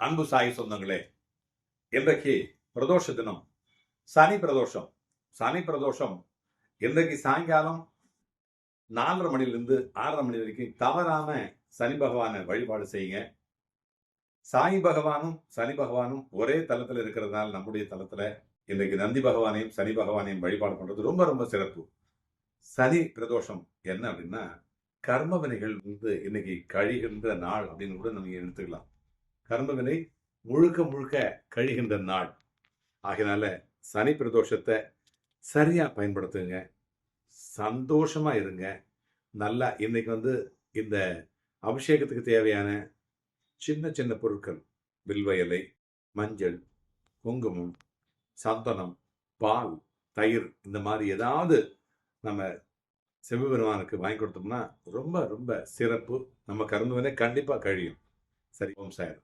அன்பு சாய் சொந்தங்களே இன்றைக்கு பிரதோஷ தினம். சனி பிரதோஷம். சனி பிரதோஷம். இன்றைக்கு சாயங்காலம் நாலரை மணிலிருந்து ஆறரை மணி வரைக்கும் தவறாம சனி பகவானை வழிபாடு செய்யுங்க. சாய் பகவானும் சனி பகவானும் ஒரே தளத்தில் இருக்கிறதுனால நம்முடைய தளத்தில் இன்றைக்கு நந்தி பகவானையும் சனி பகவானையும் வழிபாடு பண்ணுறது ரொம்ப ரொம்ப சிறப்பு. சனி பிரதோஷம் என்ன அப்படின்னா கர்மவினைகள் வந்து இன்னைக்கு கழிகின்ற நாள் அப்படின்னு கூட நம்ம எடுத்துக்கலாம். கர்மவினை முழுக்க முழுக்க கழிகின்ற நாள். ஆகினால சனி பிரதோஷத்தை சரியாக பயன்படுத்துங்க. சந்தோஷமாக இருங்க. நல்லா இன்னைக்கு வந்து இந்த அபிஷேகத்துக்கு தேவையான சின்ன சின்ன பொருட்கள் வில்வ இலை மஞ்சள் குங்குமம் சந்தனம் பால் தயிர் இந்த மாதிரி ஏதாவது நம்ம சிவபெருமானுக்கு வாங்கி கொடுத்தோம்னா ரொம்ப ரொம்ப சிறப்பு. நம்ம கருந்துவனே கண்டிப்பாக கழியும். சரி ஓம் சார்